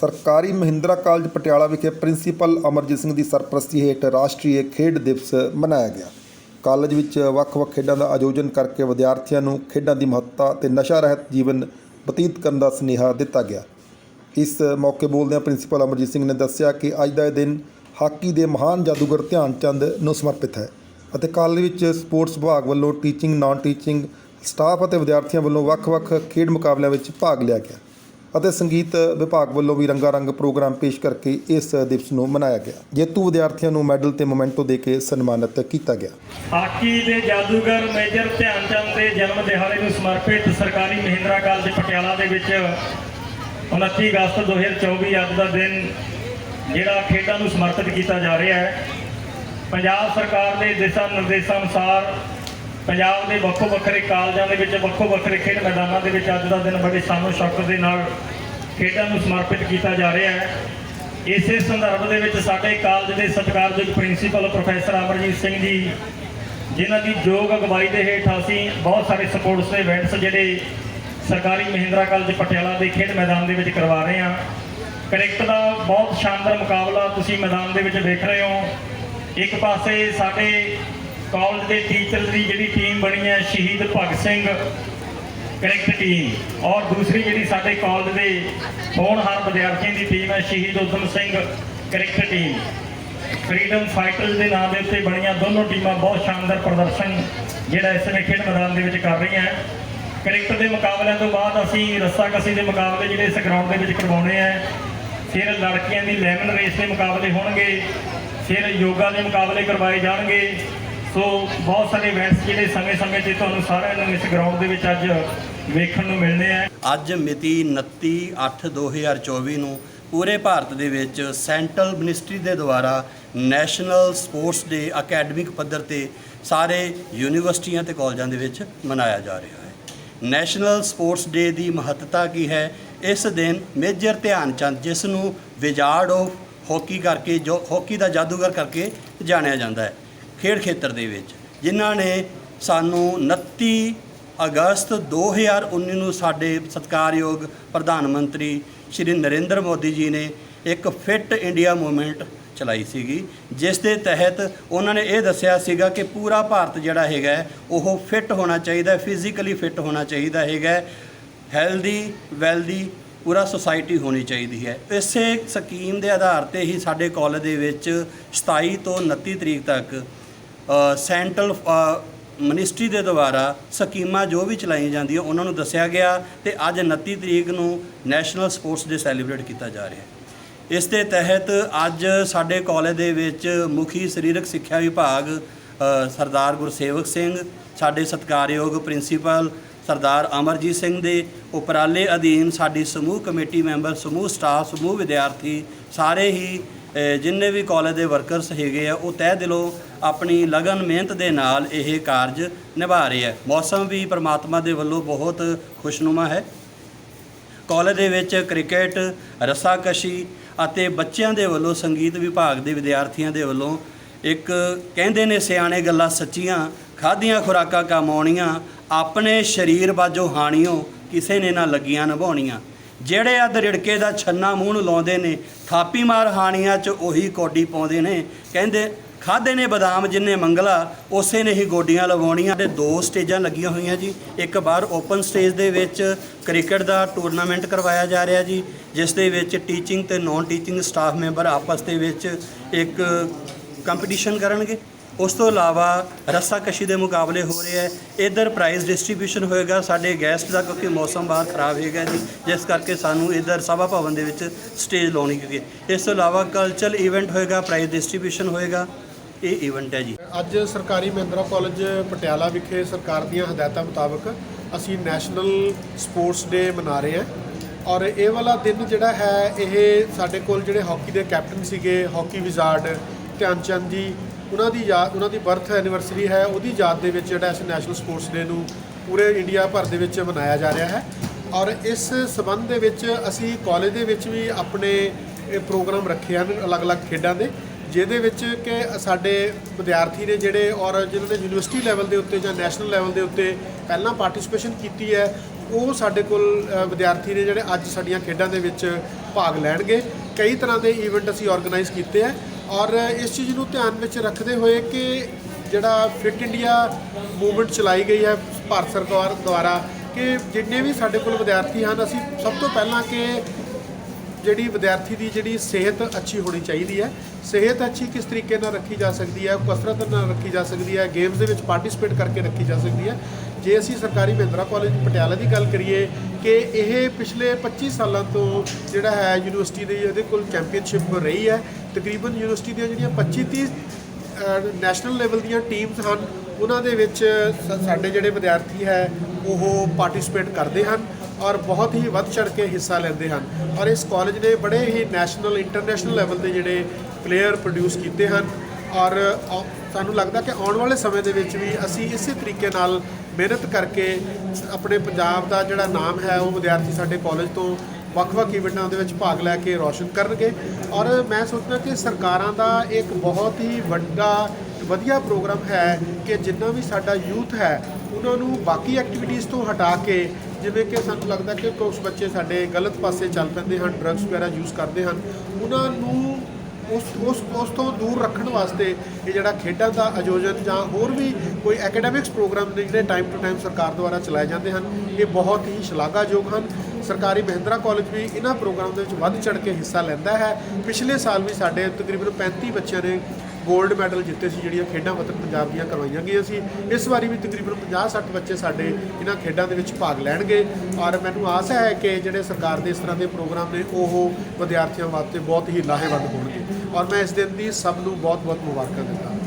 ਸਰਕਾਰੀ ਮਹਿੰਦਰਾ ਕਾਲਜ ਪਟਿਆਲਾ ਵਿਖੇ ਪ੍ਰਿੰਸੀਪਲ ਅਮਰਜੀਤ ਸਿੰਘ ਦੀ ਸਰਪ੍ਰਸਤੀ ਹੇਠ ਰਾਸ਼ਟਰੀ ਖੇਡ ਦਿਵਸ ਮਨਾਇਆ ਗਿਆ। ਕਾਲਜ ਵਿੱਚ ਵੱਖ-ਵੱਖ ਖੇਡਾਂ ਦਾ ਆਯੋਜਨ ਕਰਕੇ ਵਿਦਿਆਰਥੀਆਂ ਨੂੰ ਖੇਡਾਂ ਦੀ ਮਹੱਤਤਾ ਤੇ ਨਸ਼ਾ ਰਹਿਤ ਜੀਵਨ ਬਤੀਤ ਕਰਨ ਦਾ ਸੁਨੇਹਾ ਦਿੱਤਾ ਗਿਆ। ਇਸ ਮੌਕੇ ਬੋਲਦਿਆਂ ਪ੍ਰਿੰਸੀਪਲ ਅਮਰਜੀਤ ਸਿੰਘ ਨੇ ਦੱਸਿਆ ਕਿ ਅੱਜ ਦਾ ਇਹ ਦਿਨ ਹਾਕੀ ਦੇ ਮਹਾਨ ਜਾਦੂਗਰ ਧਿਆਨ ਚੰਦ ਨੂੰ ਸਮਰਪਿਤ ਹੈ ਅਤੇ ਕਾਲਜ ਵਿੱਚ ਸਪੋਰਟਸ ਵਿਭਾਗ ਵੱਲੋਂ ਟੀਚਿੰਗ ਨਾਨ ਟੀਚਿੰਗ ਸਟਾਫ ਅਤੇ ਵਿਦਿਆਰਥੀਆਂ ਵੱਲੋਂ ਵੱਖ-ਵੱਖ ਖੇਡ ਮੁਕਾਬਲਿਆਂ ਵਿੱਚ ਭਾਗ ਲਿਆ ਗਿਆ। ਅਤੇ ਸੰਗੀਤ ਵਿਭਾਗ ਵੱਲੋਂ ਵੀ ਰੰਗਾਰੰਗ ਪ੍ਰੋਗਰਾਮ ਪੇਸ਼ ਕਰਕੇ ਇਸ ਦਿਵਸ ਨੂੰ ਮਨਾਇਆ ਗਿਆ। ਜੇਤੂ ਵਿਦਿਆਰਥੀਆਂ ਨੂੰ ਮੈਡਲ ਤੇ ਮੋਮੈਂਟੋ ਦੇ ਕੇ ਸਨਮਾਨਿਤ ਕੀਤਾ ਗਿਆ। ਹਾਕੀ ਦੇ ਜਾਦੂਗਰ ਮੇਜਰ ਧਿਆਨ ਚੰਦ ਦੇ ਜਨਮ ਦਿਹਾੜੇ ਨੂੰ ਸਮਰਪਿਤ ਸਰਕਾਰੀ ਮਹਿੰਦਰਾ ਕਾਲਜ ਪਟਿਆਲਾ ਦੇ ਵਿੱਚ 29 ਅਗਸਤ 2024 ਅੱਜ ਦਾ ਦਿਨ ਜਿਹੜਾ ਖੇਡਾਂ ਨੂੰ ਸਮਰਪਿਤ ਕੀਤਾ ਜਾ ਰਿਹਾ ਹੈ। ਪੰਜਾਬ ਸਰਕਾਰ ਦੇ ਦਿਸ਼ਾ ਨਿਰਦੇਸ਼ਾਂ ਅਨੁਸਾਰ ਪੰਜਾਬ ਦੇ ਵੱਖੋ ਵੱਖਰੇ ਕਾਲਜਾਂ ਦੇ ਵਿੱਚ, ਵੱਖੋ ਵੱਖਰੇ ਖੇਡ ਮੈਦਾਨਾਂ ਦੇ ਵਿੱਚ ਅੱਜ ਦਾ ਦਿਨ ਬੜੇ ਸਾਨੂੰ ਸ਼ੌਕ ਦੇ ਨਾਲ ਖੇਡਾਂ ਨੂੰ ਸਮਰਪਿਤ ਕੀਤਾ ਜਾ ਰਿਹਾ ਹੈ। ਇਸੇ ਸੰਦਰਭ ਦੇ ਵਿੱਚ ਸਾਡੇ ਕਾਲਜ ਦੇ ਸਤਿਕਾਰਯੋਗ ਪ੍ਰਿੰਸੀਪਲ ਪ੍ਰੋਫੈਸਰ ਅਮਰਜੀਤ ਸਿੰਘ ਜੀ, ਜਿਨ੍ਹਾਂ ਦੀ ਯੋਗ ਅਗਵਾਈ ਦੇ ਹੇਠ ਅਸੀਂ ਬਹੁਤ ਸਾਰੇ ਸਪੋਰਟਸ ਦੇ ਇਵੈਂਟਸ ਜਿਹੜੇ ਸਰਕਾਰੀ ਮਹਿੰਦਰਾ ਕਾਲਜ ਪਟਿਆਲਾ ਦੇ ਖੇਡ ਮੈਦਾਨ ਦੇ ਵਿੱਚ ਕਰਵਾ ਰਹੇ ਹਾਂ। ਕ੍ਰਿਕਟ ਦਾ ਬਹੁਤ ਸ਼ਾਨਦਾਰ ਮੁਕਾਬਲਾ ਤੁਸੀਂ ਮੈਦਾਨ ਦੇ ਵਿੱਚ ਦੇਖ ਰਹੇ ਹੋ। ਇੱਕ ਪਾਸੇ ਸਾਡੇ ਕਾਲਜ ਦੇ ਟੀਚਰ ਦੀ ਜਿਹੜੀ ਟੀਮ ਬਣੀ ਹੈ, ਸ਼ਹੀਦ ਭਗਤ ਸਿੰਘ ਕ੍ਰਿਕਟ ਟੀਮ ਔਰ ਦੂਸਰੀ ਜਿਹੜੀ ਸਾਡੇ ਕਾਲਜ ਦੇ ਹੋਣਹਾਰ ਵਿਦਿਆਰਥੀਆਂ ਦੀ ਟੀਮ ਹੈ, Shaheed Udham Singh cricket team. Freedom fighters ਦੇ ਨਾਮ ਦੇ ਉੱਤੇ ਬਣੀਆਂ ਦੋਨੋਂ ਟੀਮਾਂ ਬਹੁਤ ਸ਼ਾਨਦਾਰ ਪ੍ਰਦਰਸ਼ਨ ਜਿਹੜਾ ਇਸ ਸਮੇਂ ਖੇਡ ਮੈਦਾਨ ਦੇ ਵਿੱਚ ਕਰ ਰਹੀਆਂ ਹੈ। ਕ੍ਰਿਕਟ ਦੇ ਮੁਕਾਬਲਿਆਂ ਤੋਂ ਬਾਅਦ ਅਸੀਂ ਰੱਸਾਕਸੀ ਦੇ ਮੁਕਾਬਲੇ ਜਿਹੜੇ ਇਸ ਗਰਾਊਂਡ ਦੇ ਵਿੱਚ ਕਰਵਾਉਣੇ ਆ ਫਿਰ ਲੜਕੀਆਂ ਦੀ ਲੈਮਨ ਰੇਸ ਦੇ ਮੁਕਾਬਲੇ ਹੋਣਗੇ। ਫਿਰ ਯੋਗਾ ਦੇ ਮੁਕਾਬਲੇ ਕਰਵਾਏ ਜਾਣਗੇ। ਸੋ ਬਹੁਤ ਸਾਰੇ ਇਵੈਂਟਸ ਜਿਹੜੇ ਸਮੇਂ-ਸਮੇਂ ਤੇ ਤੁਹਾਨੂੰ ਸਾਰਿਆਂ ਨੂੰ ਇਸ ਗਰਾਊਂਡ ਦੇ ਵਿੱਚ ਅੱਜ ਵੇਖਣ ਨੂੰ ਮਿਲਣੇ ਆ। ਅੱਜ ਮਿਤੀ 29/8/2024 ਨੂੰ ਪੂਰੇ ਭਾਰਤ ਦੇ ਵਿੱਚ ਸੈਂਟਰਲ ਮਿਨਿਸਟਰੀ ਦੇ ਦੁਆਰਾ ਨੈਸ਼ਨਲ ਸਪੋਰਟਸ ਡੇ ਅਕੈਡਮਿਕ ਪੱਧਰ ਤੇ ਸਾਰੇ ਯੂਨੀਵਰਸਿਟੀਆਂ ਤੇ ਕਾਲਜਾਂ ਦੇ ਵਿੱਚ ਮਨਾਇਆ ਜਾ ਰਿਹਾ ਹੈ। ਨੈਸ਼ਨਲ ਸਪੋਰਟਸ ਡੇ ਦੀ ਮਹੱਤਤਾ ਕੀ ਹੈ? ਇਸ ਦਿਨ ਮੇਜਰ ਧਿਆਨ ਚੰਦ, ਜਿਸ ਨੂੰ ਵਿਜਾਰਡ ਆਫ ਹਾਕੀ ਕਰਕੇ ਜੋ ਹਾਕੀ ਦਾ ਜਾਦੂਗਰ ਕਰਕੇ ਜਾਣਿਆ ਜਾਂਦਾ ਹੈ। ਖੇਡ ਖੇਤਰ ਦੇ ਵਿੱਚ, ਜਿਨ੍ਹਾਂ ਨੇ ਸਾਨੂੰ 29 ਅਗਸਤ 2019 ਨੂੰ ਸਾਡੇ ਸਤਿਕਾਰਯੋਗ ਪ੍ਰਧਾਨ ਮੰਤਰੀ ਸ਼੍ਰੀ ਨਰਿੰਦਰ ਮੋਦੀ ਜੀ ਨੇ ਇੱਕ ਫਿਟ ਇੰਡੀਆ ਮੂਵਮੈਂਟ ਚਲਾਈ ਸੀਗੀ, ਜਿਸ ਦੇ ਤਹਿਤ ਉਹਨਾਂ ਨੇ ਇਹ ਦੱਸਿਆ ਸੀਗਾ ਕਿ ਪੂਰਾ ਭਾਰਤ ਜਿਹੜਾ ਹੈਗਾ, ਉਹ ਫਿਟ ਹੋਣਾ ਚਾਹੀਦਾ, ਫਿਜ਼ੀਕਲੀ ਫਿਟ ਹੋਣਾ ਚਾਹੀਦਾ ਹੈਗਾ, ਹੈਲਦੀ, ਵੈਲਦੀ, ਪੂਰਾ ਸੁਸਾਇਟੀ ਹੋਣੀ ਚਾਹੀਦੀ ਹੈ। ਇਸੇ ਸਕੀਮ ਦੇ ਆਧਾਰ ਤੇ ਹੀ ਸਾਡੇ ਕਾਲਜ ਦੇ ਵਿੱਚ 27 ਤੋਂ 29 ਤਰੀਕ ਤੱਕ ਸੈਂਟਰਲ ਅ, ਮਿਨਿਸਟਰੀ ਦੇ ਦੁਆਰਾ ਸਕੀਮਾਂ ਜੋ ਵੀ ਚਲਾਈਆਂ ਜਾਂਦੀਆਂ ਉਹਨਾਂ ਨੂੰ ਦੱਸਿਆ ਗਿਆ ਤੇ ਅੱਜ 29 ਤਰੀਕ ਨੂੰ ਨੈਸ਼ਨਲ ਸਪੋਰਟਸ ਡੇ ਸੈਲੀਬ੍ਰੇਟ ਕੀਤਾ ਜਾ ਰਿਹਾ ਹੈ। ਇਸ ਦੇ ਤਹਿਤ ਅੱਜ ਸਾਡੇ ਕਾਲਜ ਦੇ ਵਿੱਚ ਮੁਖੀ ਸਰੀਰਕ ਸਿੱਖਿਆ ਵਿਭਾਗ ਸਰਦਾਰ ਗੁਰਸੇਵਕ ਸਿੰਘ ਸਾਡੇ ਸਤਿਕਾਰਯੋਗ ਪ੍ਰਿੰਸੀਪਲ ਸਰਦਾਰ ਅਮਰਜੀਤ ਸਿੰਘ ਦੇ ਉਪਰਾਲੇ ਅਧੀਨ ਸਾਡੀ ਸਮੂਹ ਕਮੇਟੀ ਮੈਂਬਰ ਸਮੂਹ ਸਟਾਫ ਸਮੂਹ ਵਿਦਿਆਰਥੀ ਸਾਰੇ ਹੀ ਜਿੰਨੇ ਵੀ ਕਾਲਜ ਦੇ ਵਰਕਰਸ ਹੈਗੇ ਆ, ਉਹ ਤਹਿ ਦਿਲੋਂ ਆਪਣੀ ਲਗਨ ਮਿਹਨਤ ਦੇ ਨਾਲ ਇਹ ਕਾਰਜ ਨਿਭਾ ਰਹੇ ਆ। ਮੌਸਮ ਵੀ ਪ੍ਰਮਾਤਮਾ ਦੇ ਵੱਲੋਂ ਬਹੁਤ ਖੁਸ਼ਨੁਮਾ ਹੈ। ਕਾਲਜ ਦੇ ਵਿੱਚ ਕ੍ਰਿਕਟ ਰੱਸਾਕਸ਼ੀ ਅਤੇ ਬੱਚਿਆਂ ਦੇ ਵੱਲੋਂ ਸੰਗੀਤ ਵਿਭਾਗ ਦੇ ਵਿਦਿਆਰਥੀਆਂ ਦੇ ਵੱਲੋਂ ਇੱਕ ਕਹਿੰਦੇ ਨੇ ਸਿਆਣੇ ਗੱਲਾਂ ਸੱਚੀਆਂ, ਖਾਧੀਆਂ ਖੁਰਾਕਾਂ ਕਮਾਉਣੀਆਂ, ਆਪਣੇ ਸਰੀਰ ਬਾਝੋਂ ਹਾਣੀਓ ਕਿਸੇ ਨੇ ਨਾ ਲੱਗੀਆਂ, ਨਿਭਾਉਣੀਆਂ। ਜਿਹੜੇ ਅੱਧ ਰਿੜਕੇ ਦਾ ਛੰਨਾ ਮੂੰਹ ਨੂੰ ਲਾਉਂਦੇ ਨੇ, ਥਾਪੀ ਮਾਰ ਹਾਣੀਆਂ 'ਚ ਉਹੀ ਕੋਡੀ ਪਾਉਂਦੇ ਨੇ। ਕਹਿੰਦੇ, ਖਾਦੇ ਨੇ ਬਦਾਮ ਜਿੰਨੇ ਮੰਗਲਾ, ਉਸੇ ਨੇ ਹੀ ਗੋਡੀਆਂ ਲਵਾਉਣੀਆਂ ਤੇ ਦੋ ਸਟੇਜਾਂ ਲੱਗੀਆਂ ਹੋਈਆਂ ਜੀ। ਇੱਕ ਬਾਹਰ ਓਪਨ ਸਟੇਜ ਦੇ ਵਿੱਚ ਕ੍ਰਿਕਟ ਦਾ ਟੂਰਨਾਮੈਂਟ ਕਰਵਾਇਆ ਜਾ ਰਿਹਾ ਜੀ, ਜਿਸ ਦੇ ਵਿੱਚ ਟੀਚਿੰਗ ਤੇ ਨਾਨ ਟੀਚਿੰਗ ਸਟਾਫ ਮੈਂਬਰ ਆਪਸ ਦੇ ਵਿੱਚ ਇੱਕ ਕੰਪੀਟੀਸ਼ਨ ਕਰਨਗੇ। ਉਸ ਤੋਂ ਇਲਾਵਾ ਰੱਸਾਕਸ਼ੀ ਦੇ ਮੁਕਾਬਲੇ ਹੋ ਰਹੇ ਹੈ। ਇਧਰ ਪ੍ਰਾਈਜ਼ ਡਿਸਟ੍ਰੀਬਿਊਸ਼ਨ ਹੋਏਗਾ, ਸਾਡੇ ਗੈਸਟ ਦਾ ਕਿਉਂਕਿ ਮੌਸਮ ਬਾਹਰ ਖਰਾਬ ਹੈਗਾ ਜੀ, ਜਿਸ ਕਰਕੇ ਸਾਨੂੰ ਇਧਰ ਸਭਾ ਭਵਨ ਦੇ ਵਿੱਚ ਸਟੇਜ ਲਾਉਣੀ ਕਿਉਂਕਿ ਇਸ ਤੋਂ ਇਲਾਵਾ ਕਲਚਰਲ ਇਵੈਂਟ ਹੋਏਗਾ ਪ੍ਰਾਈਜ਼ ਡਿਸਟ੍ਰੀਬਿਊਸ਼ਨ ਹੋਏਗਾ, ਇਹ ਇਵੈਂਟ ਹੈ ਜੀ। ਅੱਜ ਸਰਕਾਰੀ ਮਹਿੰਦਰਾ ਕਾਲਜ ਪਟਿਆਲਾ ਵਿਖੇ ਸਰਕਾਰ ਦੀਆਂ ਹਦਾਇਤਾਂ ਮੁਤਾਬਕ ਅਸੀਂ ਨੈਸ਼ਨਲ ਸਪੋਰਟਸ ਡੇ ਮਨਾ ਰਹੇ ਹਾਂ। ਔਰ ਇਹ ਵਾਲਾ ਦਿਨ ਜਿਹੜਾ ਹੈ, ਇਹ ਸਾਡੇ ਕੋਲ ਜਿਹੜੇ ਹਾਕੀ ਦੇ ਕੈਪਟਨ ਸੀਗੇ ਹਾਕੀ ਵਿਜ਼ਾਰਡ ਧਿਆਨ ਚੰਦ ਜੀ ਉਹਨਾਂ ਦੀ ਯਾਦ, ਉਹਨਾਂ ਦੀ ਬਰਥ ਐਨੀਵਰਸਰੀ ਹੈ, ਉਹਦੀ ਯਾਦ ਦੇ ਵਿੱਚ ਜਿਹੜਾ ਅਸੀਂ ਨੈਸ਼ਨਲ ਸਪੋਰਟਸ ਡੇ ਨੂੰ ਪੂਰੇ ਇੰਡੀਆ ਭਰ ਦੇ ਵਿੱਚ ਮਨਾਇਆ ਜਾ ਰਿਹਾ ਹੈ। ਔਰ ਇਸ ਸਬੰਧ ਦੇ ਵਿੱਚ ਅਸੀਂ ਕਾਲਜ ਦੇ ਵਿੱਚ ਵੀ ਆਪਣੇ ਇਹ ਪ੍ਰੋਗਰਾਮ ਰੱਖੇ ਹਨ ਅਲੱਗ-ਅਲੱਗ ਖੇਡਾਂ ਦੇ, ਜਿਹਦੇ ਵਿੱਚ ਕਿ ਸਾਡੇ ਵਿਦਿਆਰਥੀ ਨੇ ਜਿਹੜੇ ਔਰ ਜਿਨ੍ਹਾਂ ਨੇ ਯੂਨੀਵਰਸਿਟੀ ਲੈਵਲ ਦੇ ਉੱਤੇ ਜਾਂ ਨੈਸ਼ਨਲ ਲੈਵਲ ਦੇ ਉੱਤੇ ਪਹਿਲਾਂ ਪਾਰਟਿਸਿਪੇਸ਼ਨ ਕੀਤੀ ਹੈ, ਉਹ ਸਾਡੇ ਕੋਲ ਵਿਦਿਆਰਥੀ ਨੇ ਜਿਹੜੇ ਅੱਜ ਸਾਡੀਆਂ ਖੇਡਾਂ ਦੇ ਵਿੱਚ ਭਾਗ ਲੈਣਗੇ। ਕਈ ਤਰ੍ਹਾਂ ਦੇ ਇਵੈਂਟ ਅਸੀਂ ਆਰਗੇਨਾਈਜ਼ ਕੀਤੇ ਆ ਔਰ ਇਸ ਚੀਜ਼ ਨੂੰ ਧਿਆਨ ਵਿੱਚ ਰੱਖਦੇ ਹੋਏ ਕਿ ਜਿਹੜਾ ਫਿਟ ਇੰਡੀਆ ਮੂਵਮੈਂਟ ਚਲਾਈ ਗਈ ਹੈ ਭਾਰਤ ਸਰਕਾਰ ਦੁਆਰਾ ਕਿ ਜਿੰਨੇ ਵੀ ਸਾਡੇ ਕੋਲ ਵਿਦਿਆਰਥੀ ਹਨ, ਅਸੀਂ ਸਭ ਤੋਂ ਪਹਿਲਾਂ ਕਿ ਜਿਹੜੀ ਵਿਦਿਆਰਥੀ ਦੀ ਜਿਹੜੀ ਸਿਹਤ ਅੱਛੀ ਹੋਣੀ ਚਾਹੀਦੀ ਹੈ। ਸਿਹਤ ਅੱਛੀ ਕਿਸ ਤਰੀਕੇ ਨਾਲ ਰੱਖੀ ਜਾ ਸਕਦੀ ਹੈ, ਕਸਰਤ ਨਾਲ ਰੱਖੀ ਜਾ ਸਕਦੀ ਹੈ, ਗੇਮਸ ਦੇ ਵਿੱਚ ਪਾਰਟਿਸਿਪੇਟ ਕਰਕੇ ਰੱਖੀ ਜਾ ਸਕਦੀ ਹੈ। ਜੇ ਅਸੀਂ ਸਰਕਾਰੀ ਮਹਿੰਦਰਾ ਕਾਲਜ ਪਟਿਆਲਾ ਦੀ ਗੱਲ ਕਰੀਏ ਕਿ ਇਹ ਪਿਛਲੇ 25 ਸਾਲਾਂ ਤੋਂ ਜਿਹੜਾ ਹੈ ਯੂਨੀਵਰਸਿਟੀ ਦੇ ਇਹਦੇ ਕੋਲ ਚੈਂਪੀਅਨਸ਼ਿਪ ਰਹੀ ਹੈ। ਤਕਰੀਬਨ ਯੂਨੀਵਰਸਿਟੀ ਦੀਆਂ ਜਿਹੜੀਆਂ 25 30 ਨੈਸ਼ਨਲ ਲੈਵਲ ਦੀਆਂ ਟੀਮਸ ਹਨ, ਉਹਨਾਂ ਦੇ ਵਿੱਚ ਸ- ਸਾਡੇ ਜਿਹੜੇ ਵਿਦਿਆਰਥੀ ਹੈ, ਉਹ ਪਾਰਟਿਸਿਪੇਟ ਕਰਦੇ ਹਨ ਔਰ ਬਹੁਤ ਹੀ ਵੱਧ ਚੜ ਕੇ ਹਿੱਸਾ ਲੈਂਦੇ ਹਨ ਔਰ ਇਸ ਕਾਲਜ ਨੇ ਬੜੇ ਹੀ ਨੈਸ਼ਨਲ ਇੰਟਰਨੈਸ਼ਨਲ ਲੈਵਲ ਦੇ ਜਿਹੜੇ ਪਲੇਅਰ ਪ੍ਰੋਡਿਊਸ ਕੀਤੇ ਹਨ ਔਰ ਸਾਨੂੰ ਲੱਗਦਾ ਕਿ ਆਉਣ ਵਾਲੇ ਸਮੇਂ ਦੇ ਵਿੱਚ ਵੀ ਅਸੀਂ ਇਸੇ ਤਰੀਕੇ ਨਾਲ ਮਿਹਨਤ ਕਰਕੇ ਆਪਣੇ ਪੰਜਾਬ ਦਾ ਜਿਹੜਾ ਨਾਮ ਹੈ, ਉਹ ਵਿਦਿਆਰਥੀ ਸਾਡੇ ਕਾਲਜ ਤੋਂ ਵੱਖ-ਵੱਖ ਇਵੈਂਟਾਂ ਦੇ ਵਿੱਚ ਭਾਗ ਲੈ ਕੇ ਰੌਸ਼ਨ ਕਰਨਗੇ। ਔਰ ਮੈਂ ਸੋਚਦਾ ਕਿ ਸਰਕਾਰਾਂ ਦਾ ਇੱਕ ਬਹੁਤ ਹੀ ਵੱਡਾ, ਵਧੀਆ ਪ੍ਰੋਗਰਾਮ ਹੈ ਕਿ ਜਿੰਨਾ ਵੀ ਸਾਡਾ ਯੂਥ ਹੈ, ਉਹਨਾਂ ਨੂੰ ਬਾਕੀ ਐਕਟੀਵਿਟੀਜ਼ ਤੋਂ ਹਟਾ ਕੇ, ਜਿਵੇਂ ਕਿ ਸਾਨੂੰ ਲੱਗਦਾ ਕਿ ਕੁਝ ਬੱਚੇ ਸਾਡੇ ਗਲਤ ਪਾਸੇ ਚੱਲ ਪੈਂਦੇ ਹਨ ਡਰੱਗਸ ਵਗੈਰਾ ਯੂਜ਼ ਕਰਦੇ ਹਨ, ਉਹਨਾਂ ਨੂੰ ਉਸ ਉਸ ਉਸ ਤੋਂ ਦੂਰ ਰੱਖਣ ਵਾਸਤੇ ਇਹ ਜਿਹੜਾ ਖੇਡਾਂ ਦਾ ਆਯੋਜਨ ਜਾਂ ਹੋਰ ਵੀ ਕੋਈ ਐਕੈਡੈਮਿਕਸ ਪ੍ਰੋਗਰਾਮ ਨੇ ਜਿਹੜੇ ਟਾਈਮ ਟੂ ਟਾਈਮ ਸਰਕਾਰ ਦੁਆਰਾ ਚਲਾਏ ਜਾਂਦੇ ਹਨ, ਇਹ ਬਹੁਤ ਹੀ ਸ਼ਲਾਘਾਯੋਗ ਹਨ। ਸਰਕਾਰੀ ਮਹਿੰਦਰਾ ਕਾਲਜ ਵੀ ਇਹਨਾਂ ਪ੍ਰੋਗਰਾਮ ਦੇ ਵਿੱਚ ਵੱਧ ਚੜ ਕੇ ਹਿੱਸਾ ਲੈਂਦਾ ਹੈ। ਪਿਛਲੇ ਸਾਲ ਵੀ ਸਾਡੇ ਤਕਰੀਬਨ 35 ਬੱਚਿਆਂ ਨੇ 골ਡ ਮੈਡਲ ਜਿੱਤੇ ਸੀ, ਜਿਹੜੀਆਂ ਖੇਡਾਂ ਵਤਨ ਪੰਜਾਬ ਦੀਆਂ ਕਰਵਾਈਆਂ ਗਈਆਂ ਸੀ। ਇਸ ਵਾਰੀ ਵੀ ਤਕਰੀਬਨ 50-60 ਬੱਚੇ ਸਾਡੇ ਇਹਨਾਂ ਖੇਡਾਂ ਦੇ ਵਿੱਚ ਭਾਗ ਲੈਣਗੇ ਔਰ ਮੈਨੂੰ ਆਸ ਹੈ ਕਿ ਜਿਹੜੇ ਸਰਕਾਰ ਦੇ ਇਸ ਤਰ੍ਹਾਂ ਦੇ ਪ੍ਰੋਗਰਾਮ ਨੇ, ਉਹ ਵਿਦਿਆਰਥੀਆਂ ਵਾਸਤੇ ਬਹੁਤ ਹੀ ਲਾਹੇਵੰਦ ਹੋਣਗੇ। ਔਰ ਮੈਂ ਇਸ ਦਿਨ ਦੀ ਸਭ ਨੂੰ ਬਹੁਤ-ਬਹੁਤ ਮੁਬਾਰਕਾਂ ਦਿੰਦਾ